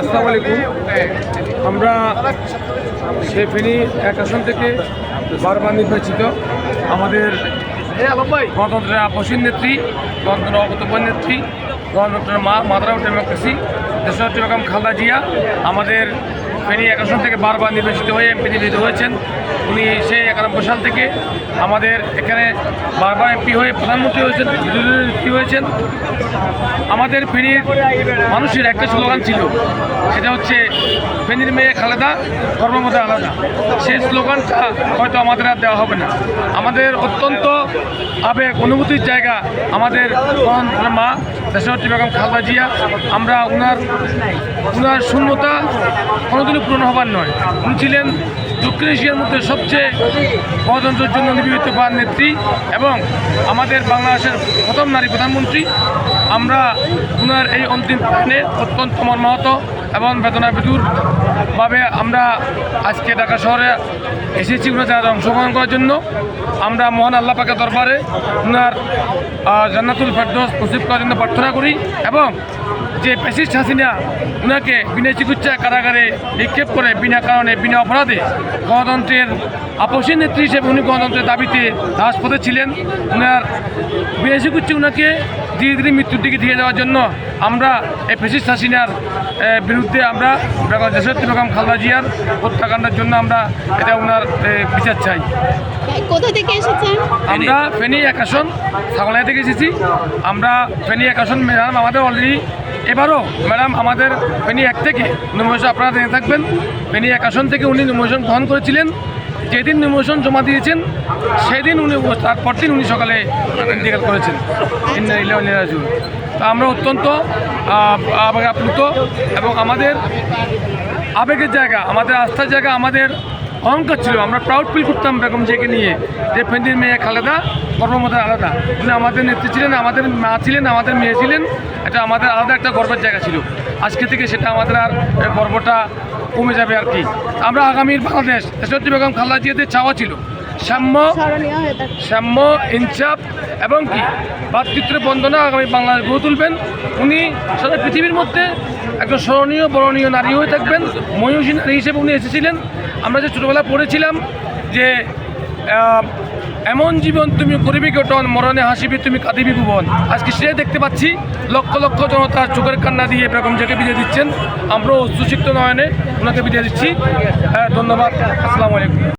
আসসালামু আলাইকুম। আমরা সে ফেনী এক আসন থেকে বারবার নির্বাচিত আমাদের গণতন্ত্রের আপসীন নেত্রী গণতন্ত্র অবতব্য নেত্রী, গণতন্ত্রের মা মাদার অফ ডেমোক্রেসি দেশনেত্রী বেগম খালদা জিয়া, আমাদের ফেনী এক আসন থেকে বারবার নির্বাচিত হয়ে এমপি নির্বাচিত হয়েছেন। উনি সেই একানব্বই সাল থেকে আমাদের এখানে বারবার এমপি হয়ে প্রধানমন্ত্রী হয়েছেন বিরোধী হয়েছেন। আমাদের ফেনীর মানুষের একটা স্লোগান ছিল, সেটা হচ্ছে ফেনীর মেয়ে খালেদা কর্মমতে আলাদা। সেই স্লোগানটা হয়তো আমাদের আর দেওয়া হবে না। আমাদের অত্যন্ত আবেগ, অনুভূতির জায়গা আমাদের মা দেশনেত্রী বেগম খালেদা জিয়া। আমরা উনার উনার শূন্যতা কোনোদিনই পূরণ হবার নয়। উনি ছিলেন দক্ষিণ এশিয়ার মধ্যে সবচেয়ে গণতন্ত্রের জন্য নিবেদিত পান নেত্রী এবং আমাদের বাংলাদেশের প্রথম নারী প্রধানমন্ত্রী। আমরা ওনার এই অন্তিম প্রাণে অত্যন্ত মর্মাহত। এবং বেদনা বিদুরভাবে আমরা আজকে ঢাকা শহরে এসেছি ওনার অংশগ্রহণ করার জন্য। আমরা মহান আল্লাহ পাকে দরবারে ওনার জান্নাতুল ফেরদৌস নসিব করার জন্য প্রার্থনা করি এবং যে পেশিস্ট হাসিনা ওনাকে বিনা চিকিৎসায় কারাগারে নিক্ষেপ করে বিনা কারণে বিনা অপরাধে গণতন্ত্রের আপসী নেত্রী হিসেবে উনি গণতন্ত্রের দাবিতে রাজপথে ছিলেন। ওনার বিনা চিকিৎসা ওনাকে ধীরে ধীরে মৃত্যুর দিকে দিয়ে দেওয়ার জন্য আমরা এই পেশিস্ট হাসিনার আহ, বিরুদ্ধে আমরা বেগম দেশত্রী বেগম খালদা জিয়ার হত্যাকাণ্ডের জন্য আমরা এটা ওনার বিচার চাই। কোথা থেকে এসেছেন? আমরা ফেনী এক আসন থেকে এসেছি। আমরা ফেনী এক আসন ম্যাডাম আমাদের অলরেডি এবারও ম্যাডাম আমাদের ফেনী এক থেকে নমিনেশন আপনারা জেনে থাকবেন। ফেনী এক আসন থেকে উনি নমিনেশন গ্রহণ করেছিলেন। যেদিন নিমোশন জমা দিয়েছেন, সেদিন উনি তারপর দিন উনি সকালে ইন্তেকাল করেছেন। তা আমরা অত্যন্ত আবেগ আপ্লুত এবং আমাদের আবেগের জায়গা, আমাদের আস্থার জায়গা, আমাদের অহংকার ছিল। আমরা প্রাউড ফিল করতাম বেগম জিয়াকে নিয়ে যে ফেন্দির মেয়ে খালেদা কর্মমতের আলাদা। উনি আমাদের নেত্রী ছিলেন আমাদের মা ছিলেন আমাদের মেয়ে ছিলেন। এটা আমাদের আলাদা একটা গর্বের জায়গা ছিল। আজকে থেকে সেটা আমাদের আর গর্বটা কমে যাবে আর কি। আমরা আগামীর বাংলাদেশ দেশত্রী বেগম খালেদা জিয়াদের চাওয়া ছিল। সাম্য সাম্য ইনসাফ এবং কি? ভাতৃত্বের বন্দনা আগামী বাংলাদেশ গড়ে তুলবেন। উনি সারা পৃথিবীর মধ্যে একজন স্মরণীয় বরণীয় নারী হয়ে থাকবেন। মহিষী নারী হিসেবে উনি এসেছিলেন। আমরা যে ছোটোবেলা পড়েছিলাম যে এমন জীবন তুমি করিবি গঠন মরণে হাসিবি তুমি কাঁদিবি ভুবন। আজকে সে দেখতে পাচ্ছি, লক্ষ লক্ষ জনতা চোখের কান্না দিয়ে এরকম যাকে বিদায় দিচ্ছেন। আমরাও সুশিক্ত নয়নে ওনাকে বিদায় দিচ্ছি। হ্যাঁ ধন্যবাদ। আসসালামু আলাইকুম।